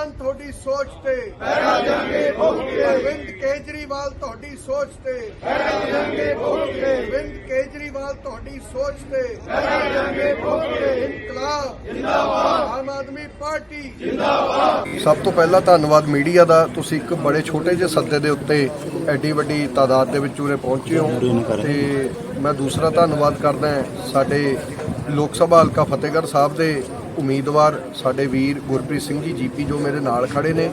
ਮਾਨ ਤੁਹਾਡੀ ਸੋਚ ਤੇ। ਪਹਿਰਾ ਜਾਂਗੇ ਭੋਗੇ ਅਰਵਿੰਦ ਕੇਜਰੀਵਾਲ ਤੁਹਾਡੀ ਸੋਚ ਤੇ। ਪਹਿਰਾ ਜਾਂਗੇ ਭੋਗੇ ਅਰਵਿੰਦ ਕੇਜਰੀਵਾਲ ਤੁਹਾਡੀ ਸੋਚ ਤੇ। ਪਹਿਰਾ ਜਾਂਗੇ ਭੋਗੇ ਇਨਕਲਾਬ। ਜਿੰਦਾਬਾਦ ਆਮ ਆਦਮੀ ਪਾਰਟੀ। ਸਭ ਤੋਂ ਪਹਿਲਾਂ ਧੰਨਵਾਦ ਮੀਡੀਆ ਦਾ। ਤੁਸੀਂ ਇੱਕ ਬੜੇ ਛੋਟੇ ਜਿਹੇ ਸੱਦੇ ਦੇ ਉੱਤੇ ਐਡੀ ਵੱਡੀ ਤਾਦਾਦ ਦੇ ਵਿੱਚ ਉਰੇ ਪਹੁੰਚੇ ਹੋ। ਤੇ ਮੈਂ ਦੂਸਰਾ ਧੰਨਵਾਦ ਕਰਦਾ ਸਾਡੇ ਲੋਕ ਸਭਾ ਹਲਕਾ ਫਤਿਹਗੜ੍ਹ ਸਾਹਿਬ ਦੇ ਉਮੀਦਵਾਰ ਸਾਡੇ ਵੀਰ ਗੁਰਪ੍ਰੀਤ ਸਿੰਘ ਜੀ, ਜੀਪੀ ਜੋ ਮੇਰੇ ਨਾਲ ਖੜੇ ਨੇ।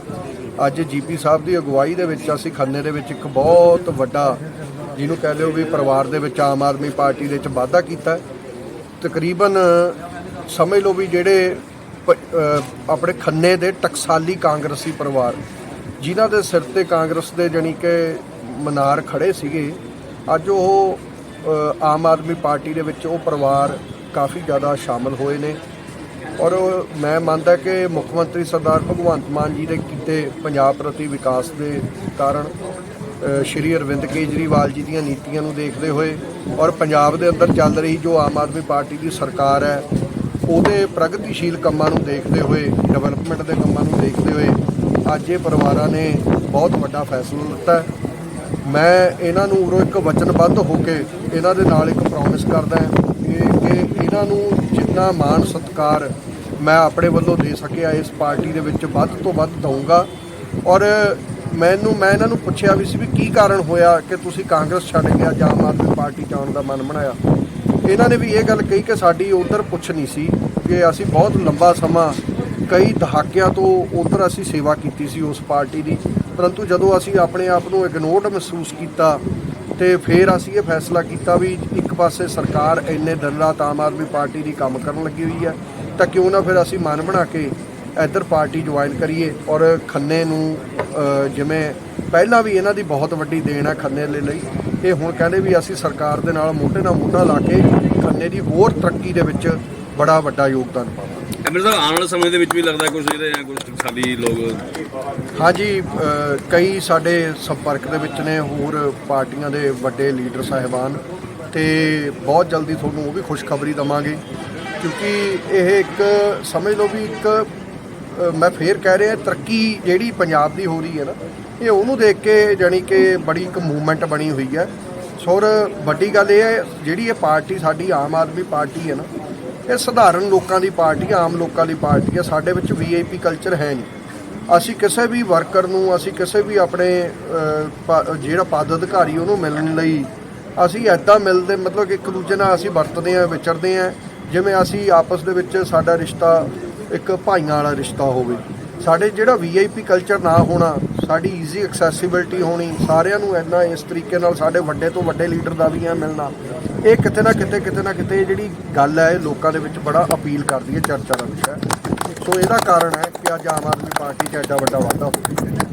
ਅੱਜ ਜੀਪੀ ਸਾਹਿਬ ਦੀ ਅਗਵਾਈ ਦੇ ਵਿੱਚ ਅਸੀਂ ਖੰਨੇ ਦੇ ਵਿੱਚ ਇੱਕ ਬਹੁਤ ਵੱਡਾ, ਜਿਹਨੂੰ ਕਹਿ ਲਿਓ ਵੀ ਪਰਿਵਾਰ ਦੇ ਵਿੱਚ ਆਮ ਆਦਮੀ ਪਾਰਟੀ ਦੇ ਵਿੱਚ ਵਾਧਾ ਕੀਤਾ। ਤਕਰੀਬਨ ਸਮਝ ਲਓ ਵੀ ਜਿਹੜੇ ਪ- ਆਪਣੇ ਖੰਨੇ ਦੇ ਟਕਸਾਲੀ ਕਾਂਗਰਸੀ ਪਰਿਵਾਰ, ਜਿਨ੍ਹਾਂ ਦੇ ਸਿਰ ਤੇ ਕਾਂਗਰਸ ਦੇ ਜਾਣੀ ਕਿ ਮਨਾਰ ਖੜੇ ਸੀਗੇ, ਅੱਜ ਉਹ ਆਮ ਆਦਮੀ ਪਾਰਟੀ ਦੇ ਵਿੱਚ ਉਹ ਪਰਿਵਾਰ ਕਾਫੀ ਜ਼ਿਆਦਾ ਸ਼ਾਮਲ ਹੋਏ ਨੇ। ਔਰ ਮੈਂ ਮੰਨਦਾ ਕਿ ਮੁੱਖ ਮੰਤਰੀ ਸਰਦਾਰ ਭਗਵੰਤ ਮਾਨ ਜੀ ਦੇ ਕੀਤੇ ਪੰਜਾਬ ਪ੍ਰਤੀ ਵਿਕਾਸ ਦੇ ਕਾਰਨ ਸ਼੍ਰੀ ਅਰਵਿੰਦ ਕੇਜਰੀਵਾਲ ਜੀ ਦੀਆਂ ਨੀਤੀਆਂ ਨੂੰ ਦੇਖਦੇ ਹੋਏ ਔਰ ਪੰਜਾਬ ਦੇ ਅੰਦਰ ਚੱਲ ਰਹੀ ਜੋ ਆਮ ਆਦਮੀ ਪਾਰਟੀ ਦੀ ਸਰਕਾਰ ਹੈ, ਉਹਦੇ ਪ੍ਰਗਤੀਸ਼ੀਲ ਕੰਮਾਂ ਨੂੰ ਦੇਖਦੇ ਹੋਏ, ਡਿਵੈਲਪਮੈਂਟ ਦੇ ਕੰਮਾਂ ਨੂੰ ਦੇਖਦੇ ਹੋਏ, ਅੱਜ ਇਹ ਪਰਿਵਾਰਾਂ ਨੇ ਬਹੁਤ ਵੱਡਾ ਫੈਸਲਾ ਲਿੱਤਾ ਮੈਂ ਇਹਨਾਂ ਨੂੰ ਉਰੋਂ ਇੱਕ ਵਚਨਬੱਧ ਹੋ ਕੇ ਇਹਨਾਂ ਦੇ ਨਾਲ ਇੱਕ ਪ੍ਰੋਮਿਸ ਕਰਦਾ ਕਿ ਕਿ ਇਹਨਾਂ ਨੂੰ ਜਿੰਨਾ ਮਾਣ ਸਤਿਕਾਰ ਮੈਂ ਆਪਣੇ ਵੱਲੋਂ ਦੇ ਸਕਿਆ ਇਸ ਪਾਰਟੀ ਦੇ ਵਿੱਚ ਵੱਧ ਤੋਂ ਵੱਧ ਦਊਂਗਾ। ਔਰ ਮੈਨੂੰ, ਮੈਂ ਇਹਨਾਂ ਨੂੰ ਪੁੱਛਿਆ ਵੀ ਸੀ ਵੀ ਕੀ ਕਾਰਨ ਹੋਇਆ ਕਿ ਤੁਸੀਂ ਕਾਂਗਰਸ ਛੱਡ ਕੇ ਅੱਜ ਆਮ ਆਦਮੀ ਪਾਰਟੀ ਚ ਆਉਣ ਦਾ ਮਨ ਬਣਾਇਆ। ਇਹਨਾਂ ਨੇ ਵੀ ਇਹ ਗੱਲ ਕਹੀ ਕਿ ਸਾਡੀ ਉਧਰ ਪੁੱਛ ਨਹੀਂ ਸੀ ਕਿ ਅਸੀਂ ਬਹੁਤ ਲੰਬਾ ਸਮਾਂ ਕਈ ਦਹਾਕਿਆਂ ਤੋਂ ਉਧਰ ਅਸੀਂ ਸੇਵਾ ਕੀਤੀ ਸੀ ਉਸ ਪਾਰਟੀ ਦੀ, ਪਰੰਤੂ ਜਦੋਂ ਅਸੀਂ ਆਪਣੇ ਆਪ ਨੂੰ ਇਗਨੋਰਡ ਮਹਿਸੂਸ ਕੀਤਾ ਤੇ ਫਿਰ ਅਸੀਂ ਇਹ ਫੈਸਲਾ ਕੀਤਾ ਵੀ ਇੱਕ ਪਾਸੇ ਸਰਕਾਰ ਇੰਨੇ ਦਿਨ ਰਾਤ ਆਮ ਆਦਮੀ ਪਾਰਟੀ ਦੀ ਕੰਮ ਕਰਨ ਲੱਗੀ ਹੋਈ ਹੈ, ਤਾਂ ਕਿਉਂ ਨਾ ਫਿਰ ਅਸੀਂ ਮਨ ਬਣਾ ਕੇ ਇੱਧਰ ਪਾਰਟੀ ਜੁਆਇਨ ਕਰੀਏ ਔਰ ਖੰਨੇ ਨੂੰ ਜਿਵੇਂ ਪਹਿਲਾਂ ਵੀ ਇਹਨਾਂ ਦੀ ਬਹੁਤ ਵੱਡੀ ਦੇਣ ਹੈ ਖੰਨੇ ਦੇ ਲਈ, ਇਹ ਹੁਣ ਕਹਿੰਦੇ ਵੀ ਅਸੀਂ ਸਰਕਾਰ ਦੇ ਨਾਲ ਮੋਢੇ ਨਾਲ ਮੋਢਾ ਲਾ ਕੇ ਖੰਨੇ ਦੀ ਹੋਰ ਤਰੱਕੀ ਦੇ ਵਿੱਚ ਬੜਾ ਵੱਡਾ ਯੋਗਦਾਨ ਪਾਵਾਂਗੇ। ਐਮਰ ਸਾਹਿਬ ਆਉਣ ਵਾਲੇ ਸਮੇਂ ਦੇ ਵਿੱਚ ਵੀ ਲੱਗਦਾ ਕੁਝ ਜਿਹੜੇ ਆ ਕੁਝ ਖਾਲੀ ਲੋਕ ਹਾਂਜੀ ਕਈ ਸਾਡੇ ਸੰਪਰਕ ਦੇ ਵਿੱਚ ਨੇ ਹੋਰ ਪਾਰਟੀਆਂ ਦੇ ਵੱਡੇ ਲੀਡਰ ਸਾਹਿਬਾਨ ਤੇ ਬਹੁਤ ਜਲਦੀ ਤੁਹਾਨੂੰ ਉਹ ਵੀ ਖੁਸ਼ਖਬਰੀ ਦਵਾਂਗੇ ਕਿਉਂਕਿ ਇਹ ਇੱਕ ਸਮਝ ਲਓ ਵੀ ਇੱਕ ਮੈਂ ਫੇਰ ਕਹਿ ਰਿਹਾ ਤਰੱਕੀ ਜਿਹੜੀ ਪੰਜਾਬ ਦੀ ਹੋ ਰਹੀ ਹੈ ਨਾ, ਇਹ ਉਹਨੂੰ ਦੇਖ ਕੇ ਜਾਣੀ ਕਿ ਬੜੀ ਇੱਕ ਮੂਵਮੈਂਟ ਬਣੀ ਹੋਈ ਹੈ। ਸੌਰ ਵੱਡੀ ਗੱਲ ਇਹ ਹੈ, ਜਿਹੜੀ ਇਹ ਪਾਰਟੀ ਸਾਡੀ ਆਮ ਆਦਮੀ ਪਾਰਟੀ ਹੈ ਨਾ ਇਹ ਸਧਾਰਨ ਲੋਕਾਂ ਦੀ ਪਾਰਟੀ ਆਮ ਲੋਕਾਂ ਦੀ ਪਾਰਟੀ ਹੈ ਸਾਡੇ ਵਿੱਚ ਵੀਆਈਪੀ ਕਲਚਰ ਹੈ ਨਹੀਂ। ਅਸੀਂ ਕਿਸੇ ਵੀ ਵਰਕਰ ਨੂੰ, ਅਸੀਂ ਕਿਸੇ ਵੀ ਆਪਣੇ ਪ- ਜਿਹੜਾ ਪਦ ਅਧਿਕਾਰੀ ਉਹਨੂੰ ਮਿਲਣ ਲਈ ਅਸੀਂ ਐਦਾਂ ਮਿਲਦੇ, ਮਤਲਬ ਇੱਕ ਦੂਜੇ ਨਾਲ ਅਸੀਂ ਵਰਤਦੇ ਆਂ, ਵਿਚਰਦੇ ਆਂ। ਜਿਵੇਂ ਅਸੀਂ ਆਪਸ ਦੇ ਵਿੱਚ ਸਾਡਾ ਰਿਸ਼ਤਾ, ਇੱਕ ਭਾਈਆਂ ਵਾਲਾ ਰਿਸ਼ਤਾ ਹੋਵੇ। ਸਾਡੇ ਜਿਹੜਾ ਵੀਆਈਪੀ ਕਲਚਰ ਨਾ ਹੋਣਾ, ਸਾਡੀ ਈਜ਼ੀ ਐਕਸੈਸਿਬਿਲਟੀ ਹੋਣੀ, ਸਾਰਿਆਂ ਨੂੰ ਇੰਨਾ ਇਸ ਤਰੀਕੇ ਨਾਲ ਸਾਡੇ ਵੱਡੇ ਤੋਂ ਵੱਡੇ ਲੀਡਰ ਦਾ ਵੀ ਐ ਮਿਲਣਾ, ਇਹ ਕਿਤੇ ਨਾ ਕਿਤੇ ਕਿਤੇ ਨਾ ਕਿਤੇ ਜਿਹੜੀ ਗੱਲ ਹੈ, ਇਹ ਲੋਕਾਂ ਦੇ ਵਿੱਚ ਬੜਾ ਅਪੀਲ ਕਰਦੀ ਹੈ ਚਰਚਾ ਦਾ ਵਿਸ਼ਾ ਹੈ। ਸੋ ਇਹਦਾ ਕਾਰਨ ਹੈ ਕਿ ਅੱਜ ਆਮ ਆਦਮੀ ਪਾਰਟੀ 'ਚ ਐਡਾ ਵੱਡਾ ਵਾਧਾ ਹੋ ਗਿਆ